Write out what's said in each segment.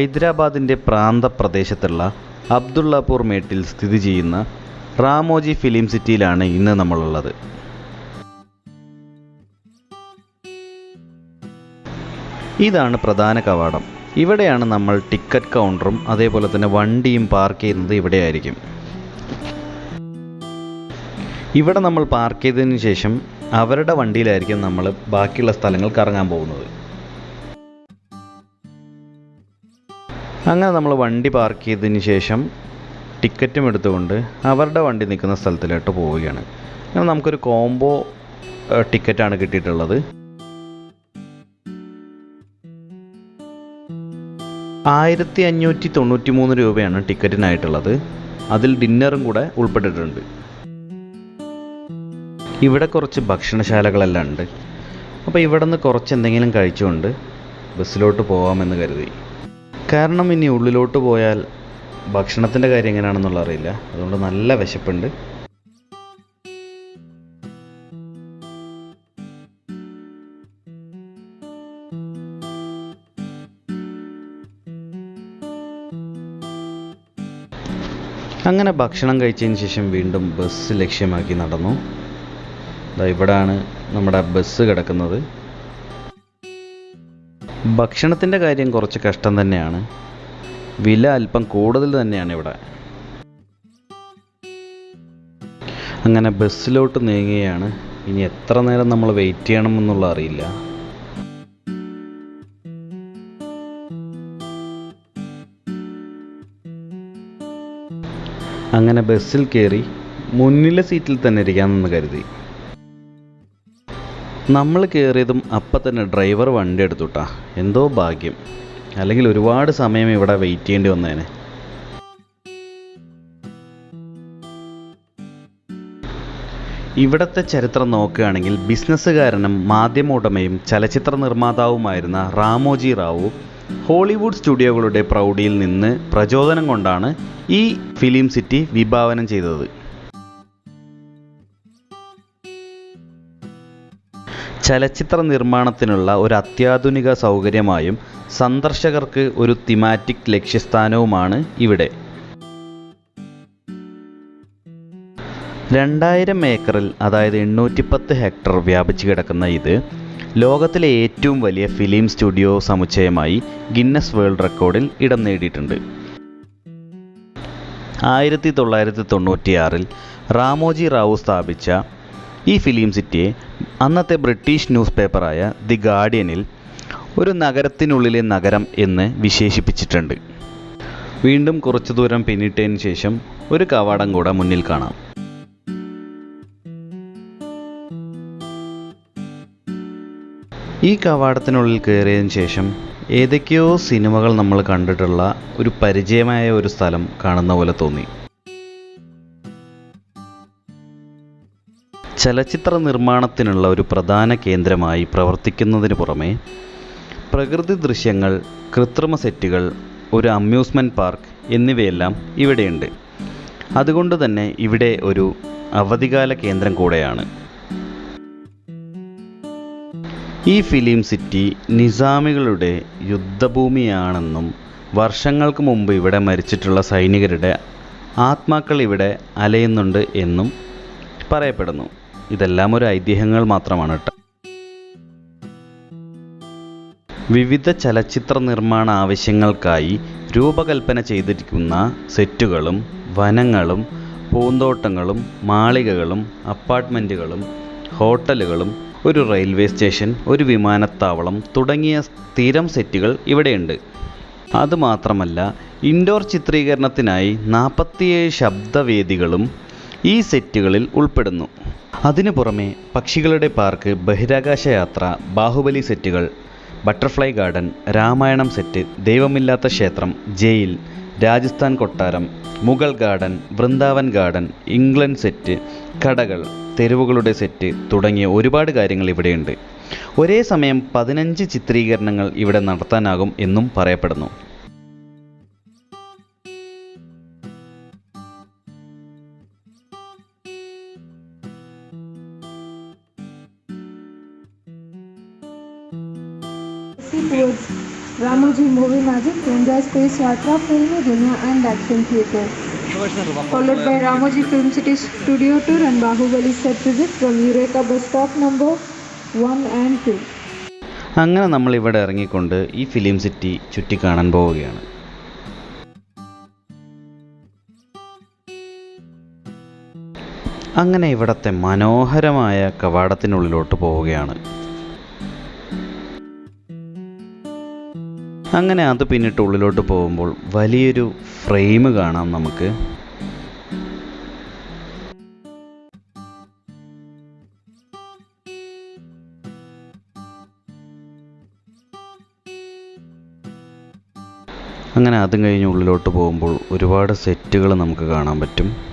ഹൈദരാബാദിന്റെ പ്രാന്തപ്രദേശത്തുള്ള അബ്ദുള്ളപൂർ മേട്ടിൽ സ്ഥിതി ചെയ്യുന്ന റാമോജി ഫിലിം സിറ്റിയിലാണ് ഇന്ന് നമ്മളുള്ളത്. ഇതാണ് പ്രധാന കവാടം. ഇവിടെയാണ് നമ്മൾ ടിക്കറ്റ് കൗണ്ടറും അതേപോലെ തന്നെ വണ്ടിയും പാർക്ക് ചെയ്യുന്നത് ഇവിടെയായിരിക്കും. ഇവിടെ നമ്മൾ പാർക്ക് ചെയ്തതിന് ശേഷം അവരുടെ വണ്ടിയിലായിരിക്കും നമ്മൾ ബാക്കിയുള്ള സ്ഥലങ്ങൾ കറങ്ങാൻ പോകുന്നത്. അങ്ങനെ നമ്മൾ വണ്ടി പാർക്ക് ചെയ്തതിന് ശേഷം ടിക്കറ്റും എടുത്തുകൊണ്ട് അവരുടെ വണ്ടി നിൽക്കുന്ന സ്ഥലത്തിലോട്ട് പോവുകയാണ്. അങ്ങനെ നമുക്കൊരു കോംബോ ടിക്കറ്റാണ് കിട്ടിയിട്ടുള്ളത് ആയിരത്തി അഞ്ഞൂറ്റി തൊണ്ണൂറ്റി മൂന്ന് രൂപയാണ് ടിക്കറ്റിനായിട്ടുള്ളത് അതിൽ ഡിന്നറും കൂടെ ഉൾപ്പെട്ടിട്ടുണ്ട്. ഇവിടെ കുറച്ച് ഭക്ഷണശാലകളെല്ലാം ഉണ്ട്. അപ്പോൾ ഇവിടെ നിന്ന് കുറച്ച് എന്തെങ്കിലും കഴിച്ചുകൊണ്ട് ബസ്സിലോട്ട് പോകാമെന്ന് കരുതി. കാരണം ഇനി ഉള്ളിലോട്ട് പോയാൽ ഭക്ഷണത്തിന്റെ കാര്യം എങ്ങനെയാണെന്നുള്ള അറിയില്ല. അതുകൊണ്ട് നല്ല വിശപ്പുണ്ട്. അങ്ങനെ ഭക്ഷണം കഴിച്ചതിന് ശേഷം വീണ്ടും ബസ് ലക്ഷ്യമാക്കി നടന്നു. ഇവിടാണ് നമ്മുടെ ബസ് കിടക്കുന്നത്. ഭക്ഷണത്തിന്റെ കാര്യം കുറച്ച് കഷ്ടം തന്നെയാണ്. വില അല്പം കൂടുതൽ തന്നെയാണ് ഇവിടെ. അങ്ങനെ ബസ്സിലോട്ട് നീങ്ങുകയാണ്. ഇനി എത്ര നേരം നമ്മൾ വെയിറ്റ് ചെയ്യണം എന്നുള്ള അറിയില്ല. അങ്ങനെ ബസ്സിൽ കയറി മുന്നിലെ സീറ്റിൽ തന്നെ ഇരിക്കാമെന്ന് കരുതി. നമ്മൾ കയറിയതും അപ്പം തന്നെ ഡ്രൈവർ വണ്ടി എടുത്തുട്ടാ. എന്തോ ഭാഗ്യം. അല്ലെങ്കിൽ ഒരുപാട് സമയം ഇവിടെ വെയിറ്റ് ചെയ്യേണ്ടി വന്നേനെ. ഇവിടത്തെ ചരിത്രം നോക്കുകയാണെങ്കിൽ ബിസിനസ്സുകാരനും മാധ്യമ ഉടമയും ചലച്ചിത്ര നിർമ്മാതാവുമായിരുന്ന റാമോജി റാവു ഹോളിവുഡ് സ്റ്റുഡിയോകളുടെ പ്രൗഢിയിൽ നിന്ന് പ്രചോദനം കൊണ്ടാണ് ഈ ഫിലിം സിറ്റി വിഭാവനം ചെയ്തത്. ചലച്ചിത്ര നിർമ്മാണത്തിനുള്ള ഒരു അത്യാധുനിക സൗകര്യമായും സന്ദർശകർക്ക് ഒരു തിമാറ്റിക് ലക്ഷ്യസ്ഥാനവുമാണ് ഇവിടെ. രണ്ടായിരം ഏക്കറിൽ അതായത് എണ്ണൂറ്റിപ്പത്ത് ഹെക്ടർ വ്യാപിച്ചു കിടക്കുന്ന ഇത് ലോകത്തിലെ ഏറ്റവും വലിയ ഫിലിം സ്റ്റുഡിയോ സമുച്ചയമായി ഗിന്നസ് വേൾഡ് റെക്കോർഡിൽ ഇടം നേടിയിട്ടുണ്ട്. ആയിരത്തി തൊള്ളായിരത്തി തൊണ്ണൂറ്റിയാറിൽ റാമോജി റാവു സ്ഥാപിച്ച ഈ ഫിലിം സിറ്റിയെ അന്നത്തെ ബ്രിട്ടീഷ് ന്യൂസ് പേപ്പറായ ദി ഗാർഡിയനിൽ ഒരു നഗരത്തിനുള്ളിലെ നഗരം എന്ന് വിശേഷിപ്പിച്ചിട്ടുണ്ട്. വീണ്ടും കുറച്ചു ദൂരം പിന്നിട്ടതിന് ശേഷം ഒരു കവാടം കൂടെ മുന്നിൽ കാണാം. ഈ കവാടത്തിനുള്ളിൽ കയറിയതിന് ശേഷം ഏതൊക്കെയോ സിനിമകൾ നമ്മൾ കണ്ടിട്ടുള്ള ഒരു പരിചയമായ ഒരു സ്ഥലം കാണുന്ന പോലെ തോന്നി. ചലച്ചിത്ര നിർമ്മാണത്തിനുള്ള ഒരു പ്രധാന കേന്ദ്രമായി പ്രവർത്തിക്കുന്നതിന് പുറമെ പ്രകൃതി ദൃശ്യങ്ങൾ കൃത്രിമ സെറ്റുകൾ ഒരു അമ്യൂസ്മെന്റ് പാർക്ക് എന്നിവയെല്ലാം ഇവിടെയുണ്ട്. അതുകൊണ്ട് തന്നെ ഇവിടെ ഒരു അവധികാല കേന്ദ്രം കൂടെയാണ്. ഈ ഫിലിം സിറ്റി നിസാമികളുടെ യുദ്ധഭൂമിയാണെന്നും വർഷങ്ങൾക്ക് മുമ്പ് ഇവിടെ മരിച്ചിട്ടുള്ള സൈനികരുടെ ആത്മാക്കൾ ഇവിടെ അലയുന്നുണ്ട് എന്നും പറയപ്പെടുന്നു. ഇതെല്ലാം ഒരു ഐതിഹ്യങ്ങൾ മാത്രമാണ് കേട്ടോ വിവിധ ചലച്ചിത്ര നിർമ്മാണ ആവശ്യങ്ങൾക്കായി രൂപകൽപ്പന ചെയ്തിരിക്കുന്ന സെറ്റുകളും വനങ്ങളും പൂന്തോട്ടങ്ങളും മാളികകളും അപ്പാർട്ട്മെന്റുകളും ഹോട്ടലുകളും ഒരു റെയിൽവേ സ്റ്റേഷൻ ഒരു വിമാനത്താവളം തുടങ്ങിയ സ്ഥിരം സെറ്റുകൾ ഇവിടെയുണ്ട്. അതുമാത്രമല്ല ഇൻഡോർ ചിത്രീകരണത്തിനായി നാൽപ്പത്തിയേഴ് ശബ്ദവേദികളും ഈ സെറ്റുകളിൽ ഉൾപ്പെടുന്നു. അതിനു പുറമെ പക്ഷികളുടെ പാർക്ക് ബഹിരാകാശ യാത്ര ബാഹുബലി സെറ്റുകൾ ബട്ടർഫ്ലൈ ഗാർഡൻ രാമായണം സെറ്റ് ദൈവമില്ലാത്ത ക്ഷേത്രം ജയിൽ രാജസ്ഥാൻ കൊട്ടാരം Mughal garden Vrindavan garden England set കടകൾ തെരുവുകളുടെ സെറ്റ് തുടങ്ങിയ ഒരുപാട് കാര്യങ്ങൾ ഇവിടെയുണ്ട്. ഒരേ സമയം പതിനഞ്ച് ചിത്രീകരണങ്ങൾ ഇവിടെ നടത്താനാകും എന്നും പറയപ്പെടുന്നു. Movie Kunja space yatra, Film dunya and action Theatre. Followed by Ramoji Film City Studio Tour and Bahubali set visit from Eureka bus stop number 1 and 2. അങ്ങനെ നമ്മൾ ഇവിടെ ഇറങ്ങിക്കൊണ്ട് ഈ ഫിലിം സിറ്റി ചുറ്റിക്കാണാൻ പോവുകയാണ് അങ്ങനെ ഇവിടത്തെ മനോഹരമായ കവാടത്തിനുള്ളിലോട്ട് പോവുകയാണ് അങ്ങനെ അത് പിന്നിട്ട് ഉള്ളിലോട്ട് പോകുമ്പോൾ വലിയൊരു ഫ്രെയിം കാണാം നമുക്ക്. അങ്ങനെ അതും കഴിഞ്ഞ് ഉള്ളിലോട്ട് പോകുമ്പോൾ ഒരുപാട് സെറ്റുകൾ നമുക്ക് കാണാൻ പറ്റും.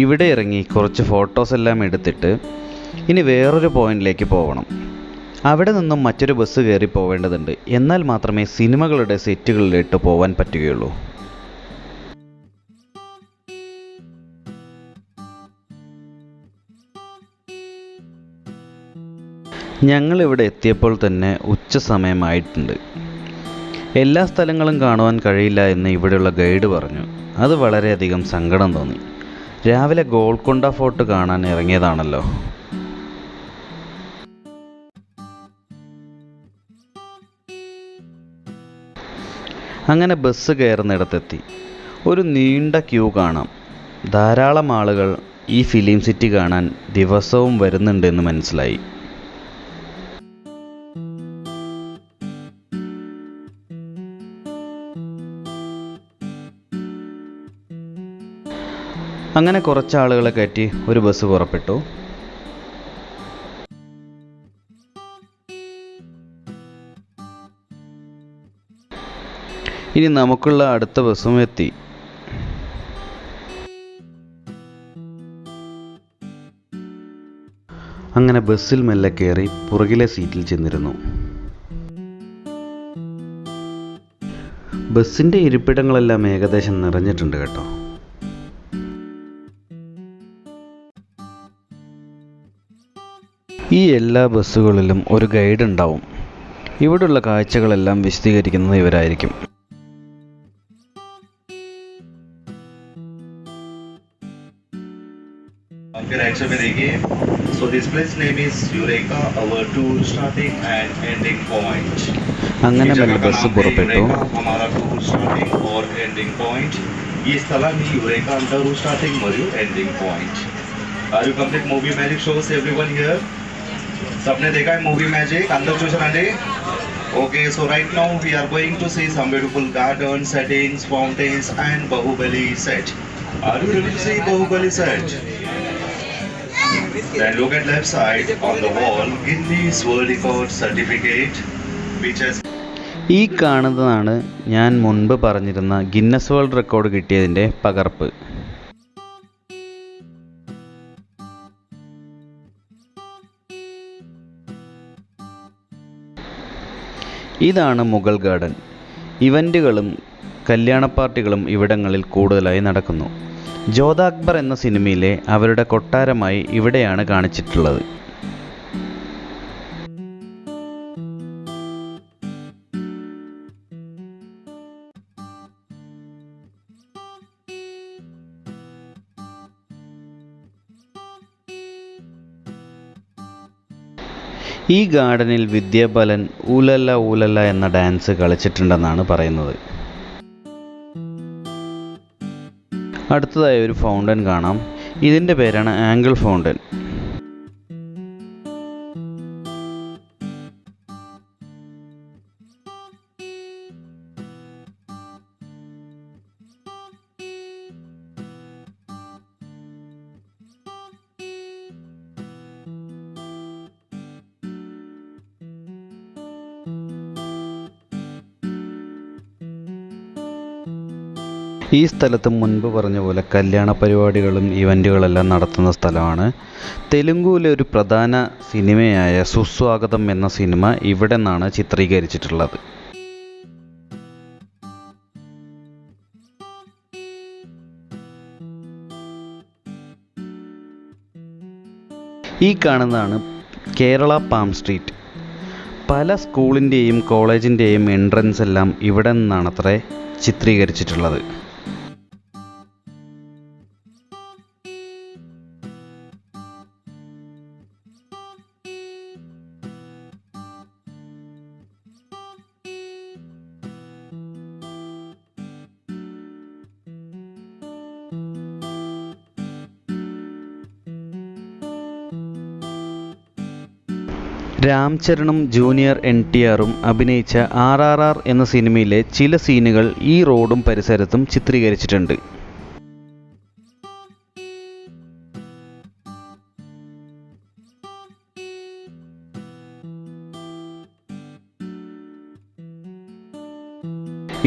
ഇവിടെ ഇറങ്ങി കുറച്ച് ഫോട്ടോസ് എല്ലാം എടുത്തിട്ട് ഇനി വേറൊരു പോയിന്റിലേക്ക് പോകണം അവിടെ നിന്നും മറ്റൊരു ബസ് കയറി പോവേണ്ടതുണ്ട്. എന്നാൽ മാത്രമേ സിനിമകളുടെ സെറ്റുകളിലിട്ട് പോവാൻ പറ്റുകയുള്ളൂ. ഞങ്ങൾ ഇവിടെ എത്തിയപ്പോൾ തന്നെ ഉച്ച സമയമായിട്ടുണ്ട്. എല്ലാ സ്ഥലങ്ങളും കാണുവാൻ കഴിയില്ല എന്ന് ഇവിടെയുള്ള ഗൈഡ് പറഞ്ഞു. അത് വളരെയധികം സങ്കടം തോന്നി. രാവിലെ ഗോൾക്കൊണ്ട ഫോർട്ട് കാണാൻ ഇറങ്ങിയതാണല്ലോ. അങ്ങനെ ബസ് കയറുന്നിടത്തെത്തി. ഒരു നീണ്ട ക്യൂ കാണാം. ധാരാളം ആളുകൾ ഈ ഫിലിം സിറ്റി കാണാൻ ദിവസവും വരുന്നുണ്ടെന്ന് മനസ്സിലായി. അങ്ങനെ കുറച്ച് ആളുകളെ കയറ്റി ഒരു ബസ് പുറപ്പെട്ടു. ഇനി നമുക്കുള്ള അടുത്ത ബസ്സും എത്തി. അങ്ങനെ ബസ്സിൽ മെല്ലെ കയറി പുറകിലെ സീറ്റിൽ ചെന്നിരുന്നു. ബസ്സിന്റെ ഇരിപ്പിടങ്ങളെല്ലാം ഏകദേശം നിറഞ്ഞിട്ടുണ്ട് കേട്ടോ. ഈ എല്ലാ ബസ്സുകളിലും ഒരു ഗൈഡ് ഉണ്ടാവും ഇവിടെയുള്ള കാഴ്ചകളെല്ലാം വിശദീകരിക്കുന്നത് ഇവരായിരിക്കും आपके राइट साइड में देखिए so this place name is Eureka our tour starting and ending point അങ്ങനെ മെല്ലെ ബസ് പുറപ്പെട്ടു हमारा टूर स्टार्टिंग और एंडिंग पॉइंट ఈ స్థలాన్ని యురేకా అంటారు స్టార్టింగ్ మరియు ending point are you complete movie magic shows everyone here सबने देखा है मूवी मैजिक अंदर चूसानी okay so right now we are going to see some beautiful garden settings fountains and Baahubali set are you ready to see Baahubali set Then look at left side on the wall in this world record certificate which has ഈ കാണുന്നതാണ് ഞാൻ മുൻപ് പറഞ്ഞിരുന്ന Guinness world record കിട്ടിയതിന്റെ പകർപ്പ് ഇതാണ് Mughal garden. ഇവന്റുകളും കല്യാണ പാർട്ടികളും ഇവിടങ്ങളിൽ കൂടുതലായി നടക്കുന്നു. ജോധ അക്ബർ എന്ന സിനിമയിലെ അവരുടെ കൊട്ടാരമായി ഇവിടെയാണ് കാണിച്ചിട്ടുള്ളത്. ഈ ഗാർഡനിൽ വിദ്യാബലൻ ഊലല്ല ഊലല്ല എന്ന ഡാൻസ് കളിച്ചിട്ടുണ്ടെന്നാണ് പറയുന്നത്. അടുത്തതായി ഒരു ഫൗണ്ടൻ കാണാം. ഇതിന്റെ പേരാണ് ആംഗിൾ ഫൗണ്ടൻ. ഈ സ്ഥലത്ത് മുൻപ് പറഞ്ഞ പോലെ കല്യാണ പരിപാടികളും ഇവന്റുകളെല്ലാം നടത്തുന്ന സ്ഥലമാണ്. തെലുങ്കുവിലെ ഒരു പ്രധാന സിനിമയായ സുസ്വാഗതം എന്ന സിനിമ ഇവിടെ നിന്നാണ് ചിത്രീകരിച്ചിട്ടുള്ളത്. ഈ കാണുന്നതാണ് കേരള പാം സ്ട്രീറ്റ്. പല സ്കൂളിന്റെയും കോളേജിന്റെയും എൻട്രൻസ് എല്ലാം ഇവിടെ നിന്നാണത്രേ ചിത്രീകരിച്ചിട്ടുള്ളത്. രാംചരണും ജൂനിയർ എൻ ടി ആറും അഭിനയിച്ച ആർ ആർ ആർ എന്ന സിനിമയിലെ ചില സീനുകൾ ഈ റോഡും പരിസരത്തും ചിത്രീകരിച്ചിട്ടുണ്ട്.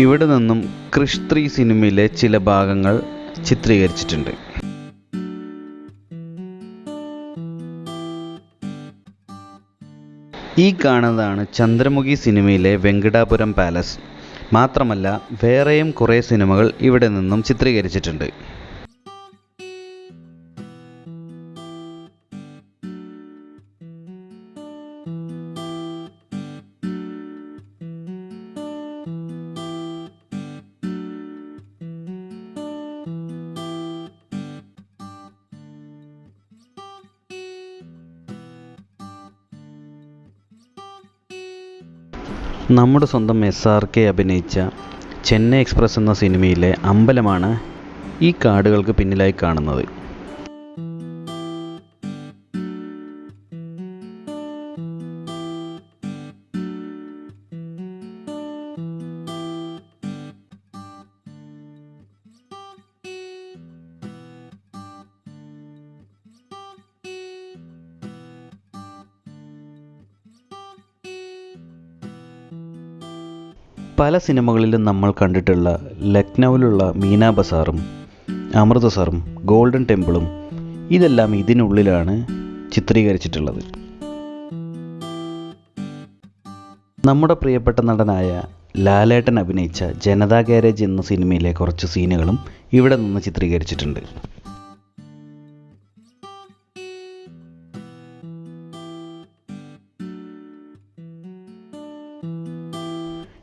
ഇവിടെ നിന്നും ക്രിഷ് ത്രീ സിനിമയിലെ ചില ഭാഗങ്ങൾ ചിത്രീകരിച്ചിട്ടുണ്ട്. ഈ കാണുന്നതാണ് ചന്ദ്രമുഖി സിനിമയിലെ വെങ്കടാപുരം പാലസ്. മാത്രമല്ല വേറെയും കുറേ സിനിമകൾ ഇവിടെ നിന്നും ചിത്രീകരിച്ചിട്ടുണ്ട്. നമ്മുടെ സ്വന്തം എസ് ആർ കെ അഭിനയിച്ച ചെന്നൈ എക്സ്പ്രസ് എന്ന സിനിമയിലെ അമ്പലമാണ് ഈ കാടുകൾക്ക് പിന്നിലായി കാണുന്നത്. പല സിനിമകളിലും നമ്മൾ കണ്ടിട്ടുള്ള ലക്നൗവിലുള്ള മീനാ ബസാറും അമൃതസറും ഗോൾഡൻ ടെമ്പിളും ഇതെല്ലാം ഇതിനുള്ളിലാണ് ചിത്രീകരിച്ചിട്ടുള്ളത്. നമ്മുടെ പ്രിയപ്പെട്ട നടനായ ലാലേട്ടൻ അഭിനയിച്ച ജനതാ ഗാരേജ് എന്ന സിനിമയിലെ കുറച്ച് സീനുകളും ഇവിടെ നിന്ന് ചിത്രീകരിച്ചിട്ടുണ്ട്.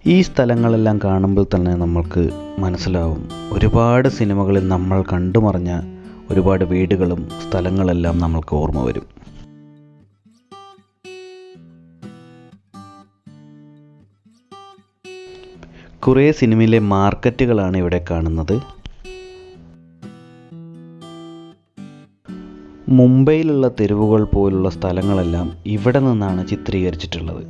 ഈ സ്ഥലങ്ങളെല്ലാം കാണുമ്പോൾ തന്നെ നമ്മൾക്ക് മനസ്സിലാവും. ഒരുപാട് സിനിമകളിൽ നമ്മൾ കണ്ടുമറിഞ്ഞ ഒരുപാട് വീടുകളും സ്ഥലങ്ങളെല്ലാം നമ്മൾക്ക് ഓർമ്മ വരും. കുറേ സിനിമയിലെ മാർക്കറ്റുകളാണ് ഇവിടെ കാണുന്നത്. മുംബൈയിലുള്ള തെരുവുകൾ പോലുള്ള സ്ഥലങ്ങളെല്ലാം ഇവിടെ നിന്നാണ് ചിത്രീകരിച്ചിട്ടുള്ളത്.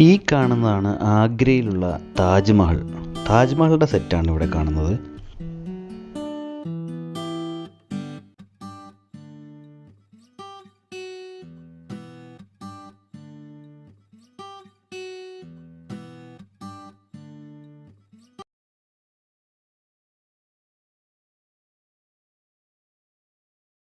ഈ കാണുന്നതാണ് ആഗ്രയിലുള്ള താജ്മഹൽ. താജ്മഹലിന്റെ സെറ്റാണ് ഇവിടെ കാണുന്നത്.